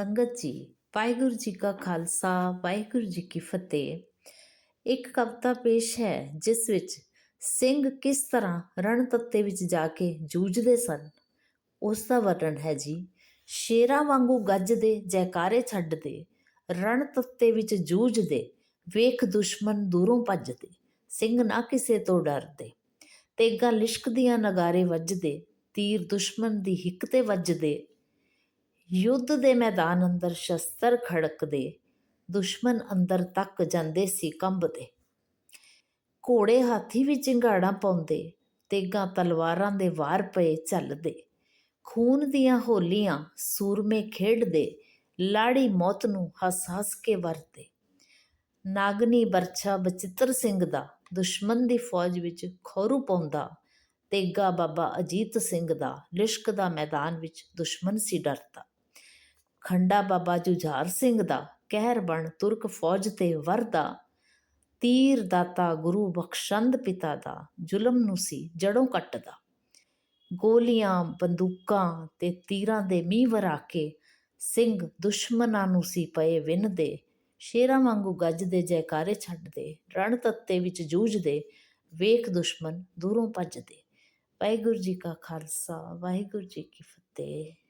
ਸੰਗਤ ਜੀ, ਵਾਹਿਗੁਰੂ ਜੀ ਕਾ ਖਾਲਸਾ, ਵਾਹਿਗੁਰੂ ਜੀ ਕੀ ਫਤਿਹ। ਇੱਕ ਕਵਿਤਾ ਪੇਸ਼ ਹੈ, ਜਿਸ ਵਿੱਚ ਸਿੰਘ ਕਿਸ ਤਰ੍ਹਾਂ ਰਣ ਤੱਤੇ ਵਿੱਚ ਜਾ ਕੇ ਜੂਝਦੇ ਸਨ? ਉਸ ਦਾ ਵਰਣਨ ਹੈ ਜੀ, ਸ਼ੇਰਾਂ ਵਾਂਗੂ ਗੱਜਦੇ, ਜੈਕਾਰੇ ਛੱਡਦੇ ਰਣ ਤੱਤੇ ਵਿੱਚ ਜੂਝਦੇ, ਵੇਖ ਦੁਸ਼ਮਣ ਦੂਰੋਂ ਭੱਜਦੇ, ਸਿੰਘ ਨਾ ਕਿਸੇ ਤੋਂ ਡਰਦੇ। ਤੇਗਾਂ ਲਿਸ਼ਕਦੀਆਂ ਨਗਾਰੇ ਵੱਜਦੇ, ਤੀਰ ਦੁਸ਼ਮਣ ਦੀ ਹਿੱਕ ਤੇ ਵੱਜਦੇ ਯੁੱਧ ਦੇ ਮੈਦਾਨ ਅੰਦਰ ਸ਼ਸਤਰ ਖੜਕਦੇ ਦੁਸ਼ਮਣ ਅੰਦਰ ਤੱਕ ਜਾਂਦੇ ਸੀ ਕੰਬਦੇ। ਘੋੜੇ ਹਾਥੀ ਵੀ ਚਿੰਗਾੜਾਂ ਪਾਉਂਦੇ, ਤੇਗਾ ਤਲਵਾਰਾਂ ਦੇ ਵਾਰ ਪਏ ਚੱਲਦੇ। ਖੂਨ ਦੀਆਂ ਹੋਲੀਆਂ ਸੂਰਮੇ ਖੇਡਦੇ, ਲਾੜੀ ਮੌਤ ਨੂੰ ਹੱਸ ਹੱਸ ਕੇ ਵਰਤੇ ਨਾਗਨੀ ਬਰਛਾ ਬਚਿੱਤਰ ਸਿੰਘ ਦਾ ਦੁਸ਼ਮਣ ਦੀ ਫੌਜ ਵਿੱਚ ਖੌਰੂ ਪਾਉਂਦਾ, ਤੇਗਾ ਬਾਬਾ ਅਜੀਤ ਸਿੰਘ ਦਾ, ਲਿਸ਼ਕ ਦਾ ਮੈਦਾਨ ਵਿੱਚ ਦੁਸ਼ਮਣ ਸੀ ਡਰਦਾ। ਖੰਡਾ ਬਾਬਾ ਜੁਝਾਰ ਸਿੰਘ ਦਾ, ਕਹਿਰ ਬਣ ਤੁਰਕ ਫੌਜ ਤੇ ਵਰਦਾ ਤੀਰ ਦਾਤਾ ਗੁਰੂ ਬਖਸ਼ੰਦ ਪਿਤਾ ਦਾ, ਜ਼ੁਲਮ ਨੂੰ ਸੀ ਜੜੋਂ ਕੱਟਦਾ। ਗੋਲੀਆਂ, ਬੰਦੂਕਾਂ ਤੇ ਤੀਰਾਂ ਦੇ ਮੀਂਹ ਵਰਾ ਕੇ ਸਿੰਘ ਦੁਸ਼ਮਣਾਂ ਨੂੰ ਸੀ ਪਏ ਵਿੰਨਦੇ। ਸ਼ੇਰਾਂ ਵਾਂਗੂ ਗੱਜਦੇ ਜੈਕਾਰੇ ਛੱਡਦੇ। ਰਣ ਤੱਤੇ ਵਿੱਚ ਜੂਝਦੇ। ਵੇਖ ਦੁਸ਼ਮਣ ਦੂਰੋਂ ਭੱਜਦੇ। ਵਾਹਿਗੁਰੂ ਜੀ ਕਾ ਖਾਲਸਾ, ਵਾਹਿਗੁਰੂ ਜੀ ਕੀ ਫਤਿਹ।